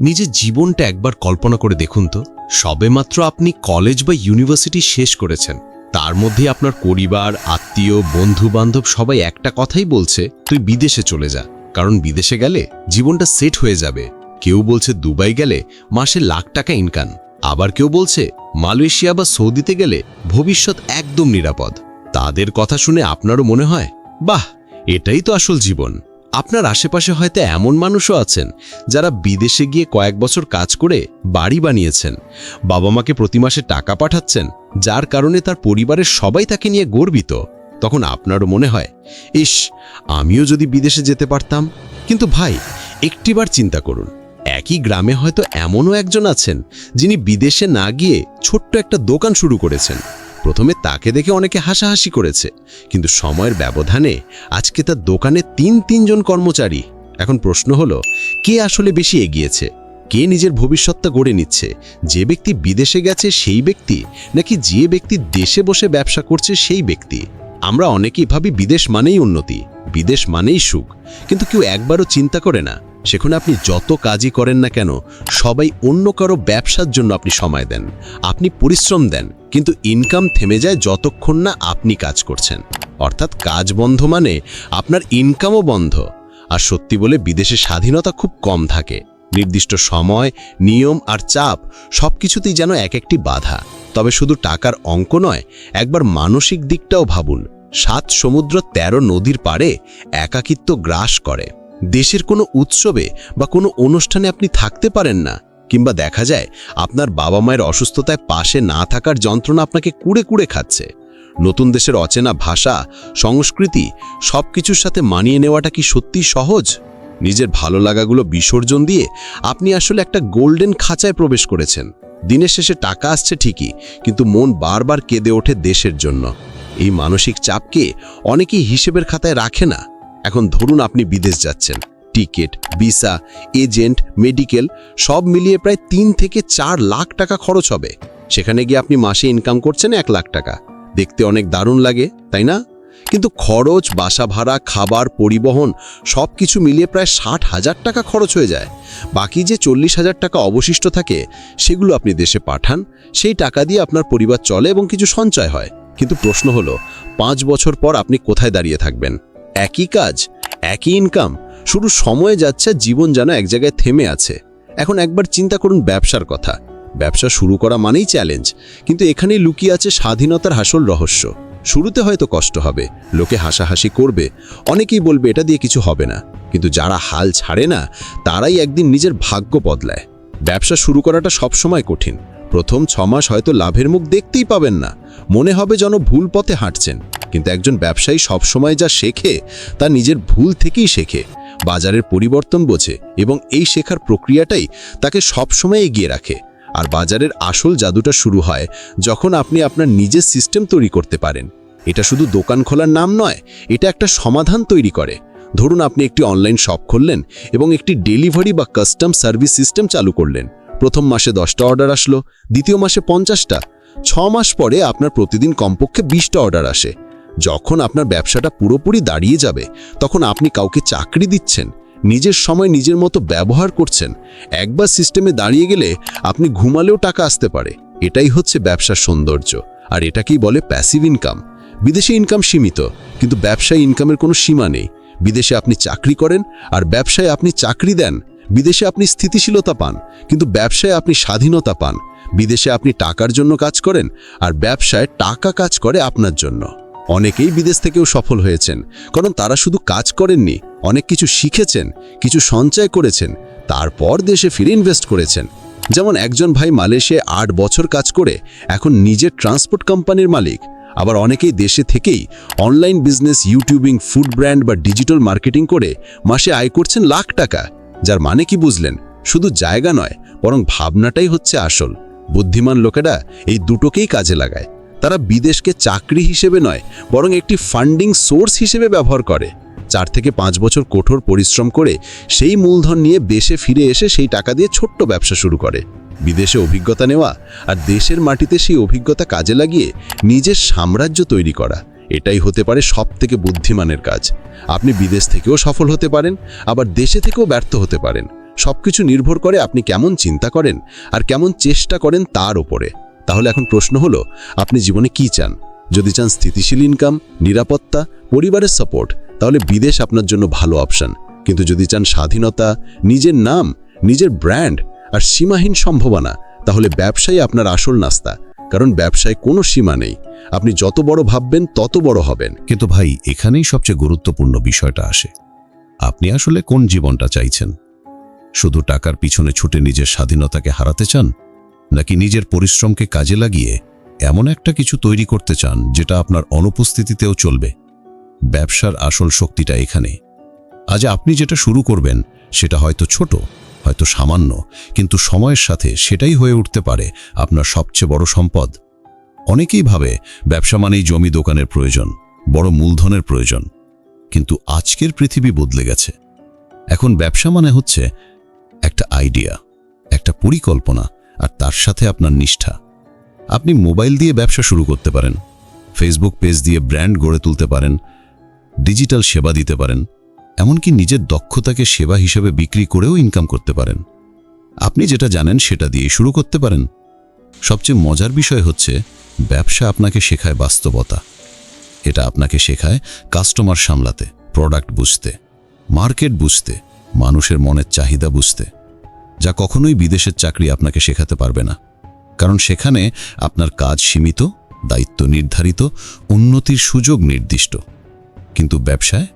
নিজের জীবনটা একবার কল্পনা করে দেখুন তো। সবেমাত্র আপনি কলেজ বা ইউনিভার্সিটি শেষ করেছেন, তার মধ্যে আপনার পরিবার, আত্মীয় বন্ধু বান্ধব সবাই একটা কথাই বলছে, তুই বিদেশে চলে যা। কারণ বিদেশে গেলে জীবনটা সেট হয়ে যাবে। কেউ বলছে দুবাই গেলে মাসে লাখ টাকা ইনকাম আবার কেউ বলছে মালয়েশিয়া বা সৌদিতে গেলে ভবিষ্যৎ একদম নিরাপদ। তাদের কথা শুনে আপনারও মনে হয়, বাহ, এটাই তো আসল জীবন। আপনার আশেপাশে হয়তো এমন মানুষও আছেন যারা বিদেশে গিয়ে কয়েক বছর কাজ করে বাড়ি বানিয়েছেন বাবা মাকে প্রতি মাসে টাকা পাঠাচ্ছেন, যার কারণে তার পরিবারের সবাই তাকে নিয়ে গর্বিত। তখন আপনারও মনে হয়, ইস, আমিও যদি বিদেশে যেতে পারতাম। কিন্তু ভাই, একটিবার চিন্তা করুন, একই গ্রামে হয়তো এমনও একজন আছেন যিনি বিদেশে না গিয়ে ছোট্ট একটা দোকান শুরু করেছেন। প্রথমে তাকে দেখে অনেকে হাসাহাসি করেছে, কিন্তু সময়ের ব্যবধানে আজকে তার দোকানে তিন তিনজন কর্মচারী। এখন প্রশ্ন হলো, কে আসলে বেশি এগিয়েছে? কে নিজের ভবিষ্যৎটা গড়ে নিচ্ছে? যে ব্যক্তি বিদেশে গেছে সেই ব্যক্তি, নাকি যে ব্যক্তি দেশে বসে ব্যবসা করছে সেই ব্যক্তি? আমরা অনেকেই ভাবি বিদেশ মানেই উন্নতি, বিদেশ মানেই সুখ, কিন্তু কেউ একবারও চিন্তা করে না। সেখানে আপনি যত কাজই করেন না কেন, সবাই অন্য কারও ব্যবসার জন্য আপনি সময় দেন। আপনি পরিশ্রম দেন, কিন্তু ইনকাম থেমে যায় যতক্ষণ না আপনি কাজ করছেন। অর্থাৎ কাজ বন্ধ মানে আপনার ইনকামও বন্ধ। আর সত্যি বলে বিদেশে স্বাধীনতা খুব কম থাকে। নির্দিষ্ট সময়, নিয়ম আর চাপ সব কিছুতেই যেন এক একটি বাধা। তবে শুধু টাকার অঙ্ক নয়, একবার মানসিক দিকটাও ভাবুন। সাত সমুদ্র তেরো নদীর পাড়ে একাকিত্ব গ্রাস করে। দেশের কোনো উৎসবে বা কোনো অনুষ্ঠানে আপনি থাকতে পারেন না, কিংবা দেখা যায় আপনার বাবা মায়ের অসুস্থতায় পাশে না থাকার যন্ত্রণা আপনাকে কুড়ে কুড়ে খাচ্ছে। নতুন দেশের অচেনা ভাষা, সংস্কৃতি সব কিছুর সাথে মানিয়ে নেওয়াটা কি সত্যি সহজ? নিজের ভালো লাগাগুলো বিসর্জন দিয়ে আপনি আসলে একটা গোল্ডেন খাঁচায় প্রবেশ করেছেন। দিনের শেষে টাকা আসছে ঠিকই, কিন্তু মন বারবার কেঁদে ওঠে দেশের জন্য। এই মানসিক চাপকে অনেকেই হিসেবের খাতায় রাখে না। এখন ধরুন আপনি বিদেশ যাচ্ছেন, টিকিট, ভিসা, এজেন্ট, মেডিকেল, সব মিলিয়ে প্রায় তিন থেকে চার লাখ টাকা খরচ হবে। সেখানে গিয়ে আপনি মাসে ইনকাম করছেন এক লাখ টাকা। দেখতে অনেক দারুণ লাগে, তাই না? কিন্তু খরচ, বাসা ভাড়া, খাবার, পরিবহন সব কিছু মিলিয়ে প্রায় ষাট হাজার টাকা খরচ হয়ে যায়। বাকি যে চল্লিশ হাজার টাকা অবশিষ্ট থাকে, সেগুলো আপনি দেশে পাঠান, সেই টাকা দিয়ে আপনার পরিবার চলে এবং কিছু সঞ্চয় হয়। কিন্তু প্রশ্ন হলো, পাঁচ বছর পর আপনি কোথায় দাঁড়িয়ে থাকবেন? একই কাজ, একই ইনকাম শুধু সময়ে যাচ্ছে, জীবন যেন এক জায়গায় থেমে আছে। এখন একবার চিন্তা করুন ব্যবসার কথা। ব্যবসা শুরু করা মানেই চ্যালেঞ্জ কিন্তু এখানেই লুকিয়ে আছে স্বাধীনতার হাসল রহস্য। শুরুতে হয়তো কষ্ট হবে, লোকে হাসাহাসি করবে, অনেকেই বলবে এটা দিয়ে কিছু হবে না, কিন্তু যারা হাল ছাড়ে না, তারাই একদিন নিজের ভাগ্য বদলায়। ব্যবসা শুরু করাটা সবসময় কঠিন, প্রথম ছমাস হয়তো লাভের মুখ দেখতেই পাবেন না, মনে হবে যেন ভুল পথে হাঁটছেন। কিন্তু একজন ব্যবসায়ী সবসময় যা শেখে, তা নিজের ভুল থেকেই শেখে, বাজারের পরিবর্তন বোঝে এবং এই শেখার প্রক্রিয়াটাই তাকে সবসময় এগিয়ে রাখে। আর বাজারের আসল জাদুটা শুরু হয় যখন আপনি আপনার নিজের সিস্টেম তৈরি করতে পারেন। এটা শুধু দোকান খোলার নাম নয়, এটা একটা সমাধান তৈরি করে। ধরুন আপনি একটি অনলাইন শপ খুললেন এবং একটি ডেলিভারি বা কাস্টম সার্ভিস সিস্টেম চালু করলেন। প্রথম মাসে দশটা অর্ডার আসলো, দ্বিতীয় মাসে পঞ্চাশটা। ছ মাস পরে আপনার প্রতিদিন কমপক্ষে বিশটা অর্ডার আসে। যখন আপনার ব্যবসাটা পুরোপুরি দাঁড়িয়ে যাবে, তখন আপনি কাউকে চাকরি দিচ্ছেন, নিজের সময় নিজের মতো ব্যবহার করছেন। একবার সিস্টেমে দাঁড়িয়ে গেলে আপনি ঘুমালেও টাকা আসতে পারে। এটাই হচ্ছে ব্যবসার সৌন্দর্য, আর এটাকেই বলে প্যাসিভ ইনকাম বিদেশে ইনকাম সীমিত, কিন্তু ব্যবসায় ইনকামের কোনো সীমা নেই। বিদেশে আপনি চাকরি করেন, আর ব্যবসায় আপনি চাকরি দেন। বিদেশে আপনি স্থিতিশীলতা পান, কিন্তু ব্যবসায় আপনি স্বাধীনতা পান। বিদেশে আপনি টাকার জন্য কাজ করেন, আর ব্যবসায় টাকা কাজ করে আপনার জন্য। অনেকেই বিদেশ থেকেও সফল হয়েছেন, কারণ তারা শুধু কাজ করেননি, অনেক কিছু শিখেছেন, কিছু সঞ্চয় করেছেন, তারপর দেশে ফিরে ইনভেস্ট করেছেন। যেমন একজন ভাই মালয়েশিয়ায় আট বছর কাজ করে, এখন নিজের ট্রান্সপোর্ট কোম্পানির মালিক। আবার অনেকেই দেশে থেকেই online business YouTubing food brand বা ডিজিটাল মার্কেটিং করে মাসে আয় করছেন লাখ টাকা। যার মানে কি বুঝলেন? শুধু জায়গা নয়, বরং ভাবনাটাই হচ্ছে আসল। বুদ্ধিমান লোকেরা এই দুটোকেই কাজে লাগায়। তারা বিদেশকে চাকরি হিসেবে নয়, বরং একটি ফান্ডিং সোর্স হিসেবে ব্যবহার করে। চার থেকে পাঁচ বছর কঠোর পরিশ্রম করে সেই মূলধন নিয়ে দেশে ফিরে এসে সেই টাকা দিয়ে ছোট্ট ব্যবসা শুরু করে। বিদেশে অভিজ্ঞতা নেওয়া আর দেশের মাটিতে সেই অভিজ্ঞতা কাজে লাগিয়ে নিজের সাম্রাজ্য তৈরি করা, এটাই হতে পারে সব থেকে বুদ্ধিমানের কাজ। আপনি বিদেশ থেকেও সফল হতে পারেন, আবার দেশে থেকেও ব্যর্থ হতে পারেন। সবকিছু নির্ভর করে আপনি কেমন চিন্তা করেন আর কেমন চেষ্টা করেন তার উপরে। তাহলে এখন প্রশ্ন হলো, আপনি জীবনে কি চান? যদি চান স্থিতিশীল ইনকাম নিরাপত্তা, পরিবারের সাপোর্ট তাহলে বিদেশ আপনার জন্য ভালো অপশন কিন্তু যদি চান স্বাধীনতা, নিজের নাম, নিজের ব্র্যান্ড আর সীমাহীন সম্ভাবনা, তাহলে ব্যবসাই আপনার আসল নাস্তা। কারণ ব্যবসায় কোনো সীমা নেই। আপনি যত বড় ভাববেন, তত বড় হবেন। কিন্তু ভাই, এখানেই সবচেয়ে গুরুত্বপূর্ণ বিষয়টা আসে। আপনি আসলে কোন জীবনটা চাইছেন? শুধু টাকার পিছনে ছুটে নিজের স্বাধীনতাকে হারাতে চান? নাকি নিজের পরিশ্রমকে কাজে লাগিয়ে এমন একটা কিছু তৈরি করতে চান যেটা আপনার অনুপস্থিতিতেও চলবে? ব্যবসার আসল শক্তিটা এখানে। আজ আপনি যেটা শুরু করবেন, সেটা হয়তো ছোট, হয়তো সামান্য, কিন্তু সময়ের সাথে সেটাই হয়ে উঠতে পারে আপনার সবচেয়ে বড় সম্পদ। অনেকেই ভাবে ব্যবসা মানেই জমি দোকানের প্রয়োজন, বড় মূলধনের প্রয়োজন, কিন্তু আজকের পৃথিবী বদলে গেছে। এখন ব্যবসা মানে হচ্ছে একটা আইডিয়া, একটা পরিকল্পনা আর তার সাথে আপনার নিষ্ঠা। আপনি মোবাইল দিয়ে ব্যবসা শুরু করতে পারেন ফেসবুক পেজ দিয়ে ব্র্যান্ড গড়ে তুলতে পারেন ডিজিটাল সেবা দিতে পারেন, এমনকি নিজের দক্ষতাকে সেবা হিসেবে বিক্রি করেও ইনকাম করতে পারেন। আপনি যেটা জানেন সেটা দিয়ে শুরু করতে পারেন। সবচেয়ে মজার বিষয় হচ্ছে, ব্যবসা আপনাকে শেখায় বাস্তবতা। এটা আপনাকে শেখায় কাস্টমার সামলাতে প্রোডাক্ট বুঝতে মার্কেট বুঝতে, মানুষের মনের চাহিদা বুঝতে। যা কখনোই বিদেশের চাকরি আপনাকে শেখাতে পারবে না। কারণ সেখানে আপনার কাজ সীমিত, দায়িত্ব নির্ধারিত, উন্নতির সুযোগ নির্দিষ্ট। কিন্তু ব্যবসায়?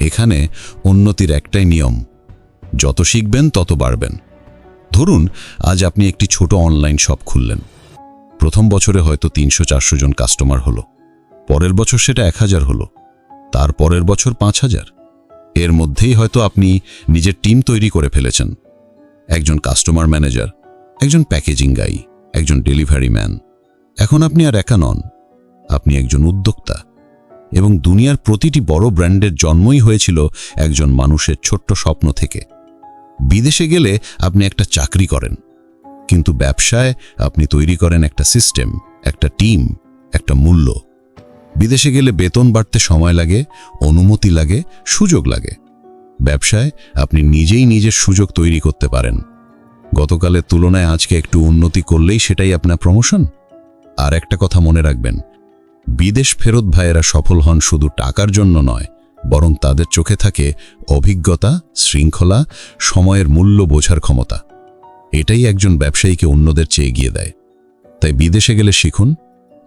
এখানে উন্নতির একটাই নিয়ম, যত শিখবেন তত বাড়বেন। ধরুন, আজ আপনি একটি ছোট অনলাইন শপ খুললেন। প্রথম বছরে হয়তো তিনশো চারশো জন কাস্টমার হলো। পরের বছর সেটা এক হাজার হলো। তার পরের বছর পাঁচ হাজার। এর মধ্যেই হয়তো আপনি নিজের টিম তৈরি করে ফেলেছেন। একজন কাস্টমার ম্যানেজার একজন প্যাকেজিং গাই একজন ডেলিভারি ম্যান এখন আপনি আর একা নন, আপনি একজন উদ্যোক্তা। এবং দুনিয়ার প্রতিটি বড় ব্র্যান্ডের জন্মই হয়েছিল একজন মানুষের ছোট্ট স্বপ্ন থেকে। বিদেশে গেলে আপনি একটা চাকরি করেন, কিন্তু ব্যবসায় আপনি তৈরি করেন একটা সিস্টেম একটা টিম একটা মূল্য। বিদেশে গেলে বেতন বাড়তে সময় লাগে, অনুমতি লাগে, সুযোগ লাগে। ব্যবসায় আপনি নিজেই নিজের সুযোগ তৈরি করতে পারেন। গতকালের তুলনায় আজকে একটু উন্নতি করলেই সেটাই আপনার প্রমোশন আর একটা কথা মনে রাখবেন, বিদেশ ফেরত ভাইয়েরা সফল হন শুধু টাকার জন্য নয়, বরং তাদের চোখে থাকে অভিজ্ঞতা, শৃঙ্খলা, সময়ের মূল্য বোঝার ক্ষমতা। এটাই একজন ব্যবসায়ীকে অন্যদের চেয়ে এগিয়ে দেয়। তাই বিদেশে গেলে শিখুন,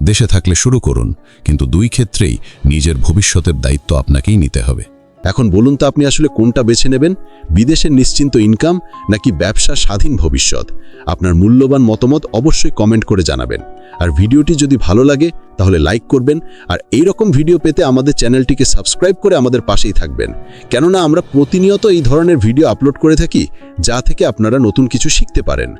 দেশে থাকলে শুরু করুন, কিন্তু দুই ক্ষেত্রেই নিজের ভবিষ্যতের দায়িত্ব আপনাকেই নিতে হবে। এখন বলুন তো আপনি আসলে কোনটা বেছে নেবেন? বিদেশের নিশ্চিন্ত ইনকাম নাকি ব্যবসা স্বাধীন ভবিষ্যৎ? আপনার মূল্যবান মতামত অবশ্যই কমেন্ট করে জানাবেন। আর ভিডিওটি যদি ভালো লাগে, তাহলে লাইক করবেন আর এই রকম ভিডিও পেতে আমাদের চ্যানেলটিকে সাবস্ক্রাইব করে আমাদের পাশেই থাকবেন। কেননা আমরা প্রতিনিয়ত এই ধরনের ভিডিও আপলোড করে থাকি, যা থেকে আপনারা নতুন কিছু শিখতে পারেন।